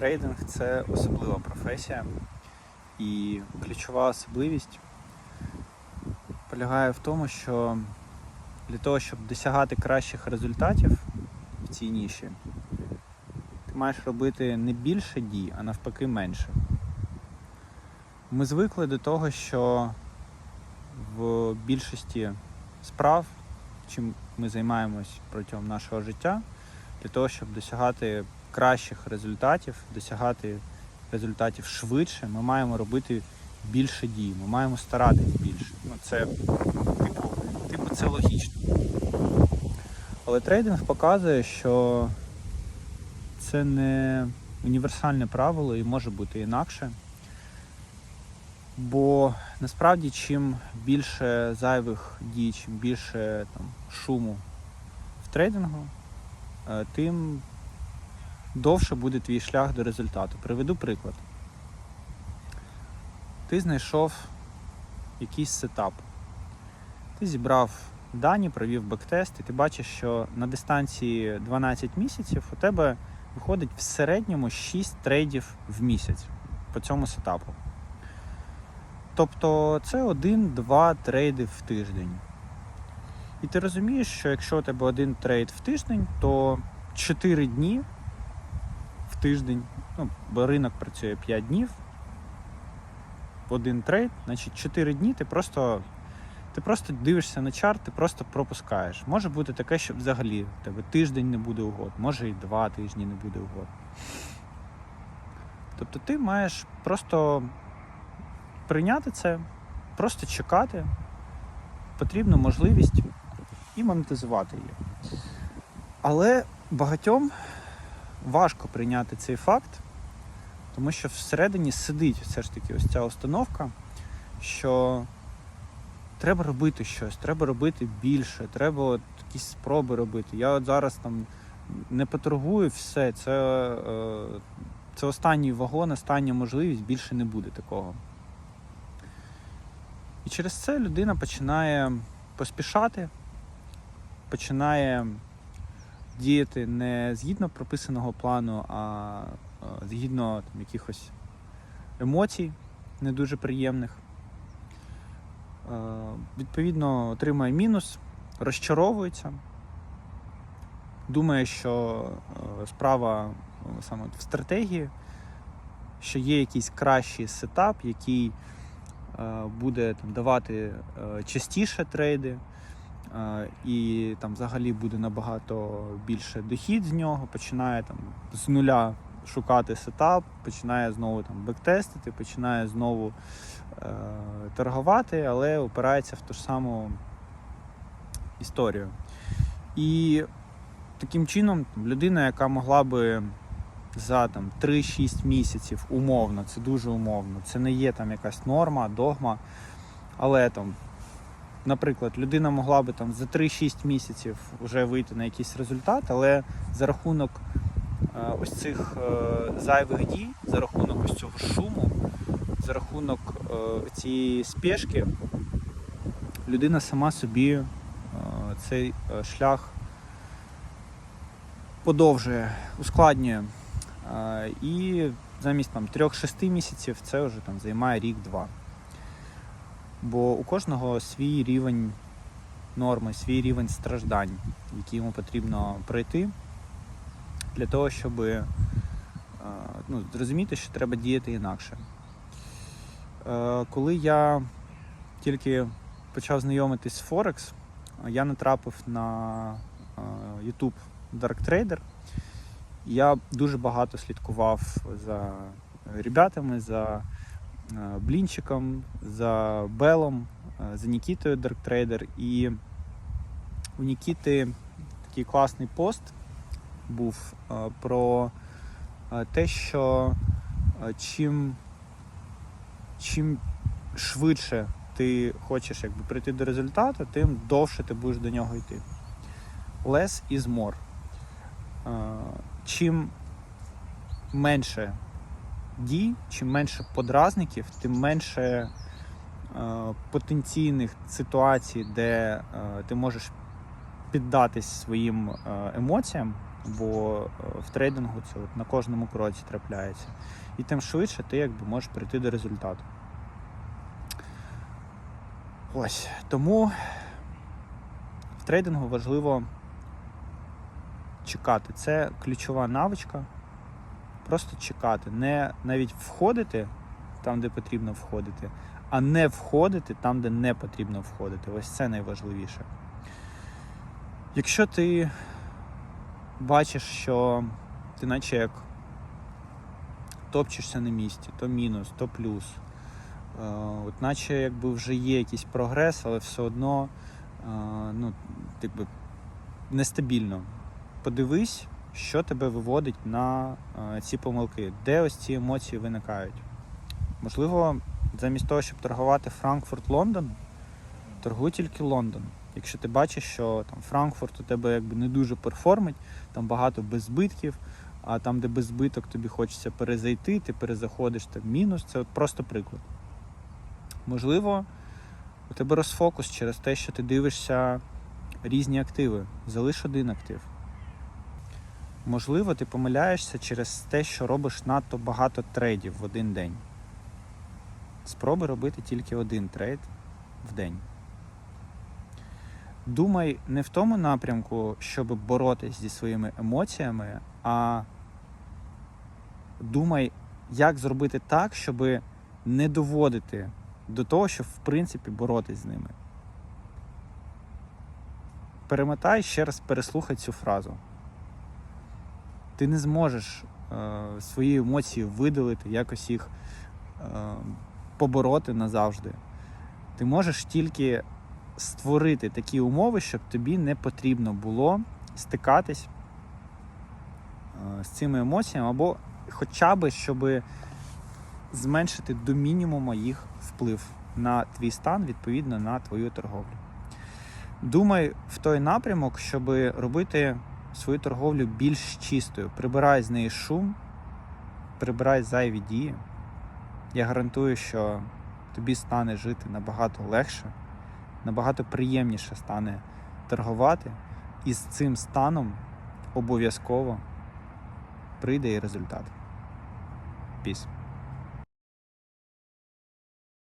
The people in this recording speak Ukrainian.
Трейдинг це особлива професія, і ключова особливість полягає в тому, що для того, щоб досягати кращих результатів в цій ніші, ти маєш робити не більше дій, а навпаки менше. Ми звикли до того, що в більшості справ, чим ми займаємось протягом нашого життя, для того, щоб досягати кращих результатів, досягати результатів швидше, ми маємо робити більше дій, ми маємо старатись більше. Ну, це типу, типу це логічно. Але трейдинг показує, що це не універсальне правило і може бути інакше. Бо насправді чим більше зайвих дій, чим більше там, шуму в трейдингу, е, тим довше буде твій шлях до результату. Приведу приклад. Ти знайшов якийсь сетап. Ти зібрав дані, провів бектест, і ти бачиш, що на дистанції 12 місяців у тебе виходить в середньому 6 трейдів в місяць по цьому сетапу. Тобто це один-два трейди в тиждень. І ти розумієш, що якщо у тебе один трейд в тиждень, то 4 дні тиждень, ну, бо ринок працює 5 днів, один трейд, значить 4 дні ти просто, ти просто дивишся на чарт, ти просто пропускаєш. Може бути таке, що взагалі в тебе тиждень не буде угод, може і два тижні не буде угод. Тобто ти маєш просто прийняти це, просто чекати, потрібну можливість і монетизувати її. Але багатьом важко прийняти цей факт, тому що всередині сидить все ж таки ось ця установка, що треба робити щось, треба робити більше, треба от якісь спроби робити. Я от зараз там не поторгую все, це, е, це останній вагон, остання можливість, більше не буде такого. І через це людина починає поспішати, починає діяти не згідно прописаного плану, а а згідно там, якихось емоцій не дуже приємних. Е, Відповідно, отримує мінус, розчаровується, думає, що е, справа е, саме в стратегії, що є якийсь кращий сетап, який е, буде там, давати е, частіше трейди, е, і там взагалі буде набагато більше дохід з нього, починає там з нуля шукати сетап, починає знову там бектестити, починає знову е, торгувати, але опирається в ту ж саму історію. І таким чином людина, яка могла би за там 3-6 місяців умовно, це дуже умовно, це не є там якась норма, догма, але там. Наприклад, людина могла би там за 3-6 місяців вже вийти на якийсь результат, але за рахунок е, ось цих е, зайвих дій, за рахунок ось цього шуму, за рахунок е, цієї спешки, людина сама собі цей шлях подовжує, ускладнює. І замість там 3-6 місяців це вже там займає рік-два. Бо у кожного свій рівень норми, свій рівень страждань, який йому потрібно пройти для того, щоб е, ну, зрозуміти, що треба діяти інакше. Е, Коли я тільки почав знайомитись з Форекс, я натрапив на е, YouTube Dark Trader. Я дуже багато слідкував за ребятами, за Блінчиком, за Белом, е, за Нікітою Trader. І у Нікіти такий класний пост був е, про е, те, що е, чим, чим швидше ти хочеш якби, прийти до результату, тим довше ти будеш до нього йти. Less is more. Е, Чим менше дій, чим менше подразників, тим менше е, потенційних ситуацій, де е, ти можеш піддатись своїм е, емоціям, Бо е, в трейдингу це от на кожному кроці трапляється. І тим швидше ти якби можеш прийти до результату. Ось. Тому в трейдингу важливо чекати. Це ключова навичка. Просто чекати. Не навіть входити там, де потрібно входити, а не входити там, де не потрібно входити. Ось це найважливіше. Якщо ти бачиш, що ти наче як топчешся на місці, то мінус, то плюс. Е, От наче якби вже є якийсь прогрес, але все одно е, ну, якби нестабільно. Подивись, що тебе виводить на е, ці помилки, де ось ці емоції виникають. Можливо, замість того, щоб торгувати Франкфурт-Лондон, торгуй тільки Лондон. Якщо ти бачиш, що там Франкфурт у тебе якби не дуже перформить, там багато без збитків, а там, де без збиток, тобі хочеться перезайти, ти перезаходиш там мінус. Це от просто приклад. Можливо, у тебе розфокус через те, що ти дивишся різні активи. Залиш один актив. Можливо, ти помиляєшся через те, що робиш надто багато трейдів в один день. Спробуй робити тільки один трейд в день. Думай не в тому напрямку, щоб боротись зі своїми емоціями, а думай, як зробити так, щоб не доводити до того, щоб в принципі боротись з ними. Перемотай ще раз переслухай цю фразу. Ти не зможеш е, свої емоції видалити, якось їх е, побороти назавжди. Ти можеш тільки створити такі умови, щоб тобі не потрібно було стикатись е, з цими емоціями, або хоча б, щоб зменшити до мінімуму їх вплив на твій стан, відповідно на твою торговлю. Думай в той напрямок, щоб робити свою торговлю більш чистою. Прибирай з неї шум, прибирай зайві дії. Я гарантую, що тобі стане жити набагато легше, набагато приємніше стане торгувати, і з цим станом обов'язково прийде і результат. Піс.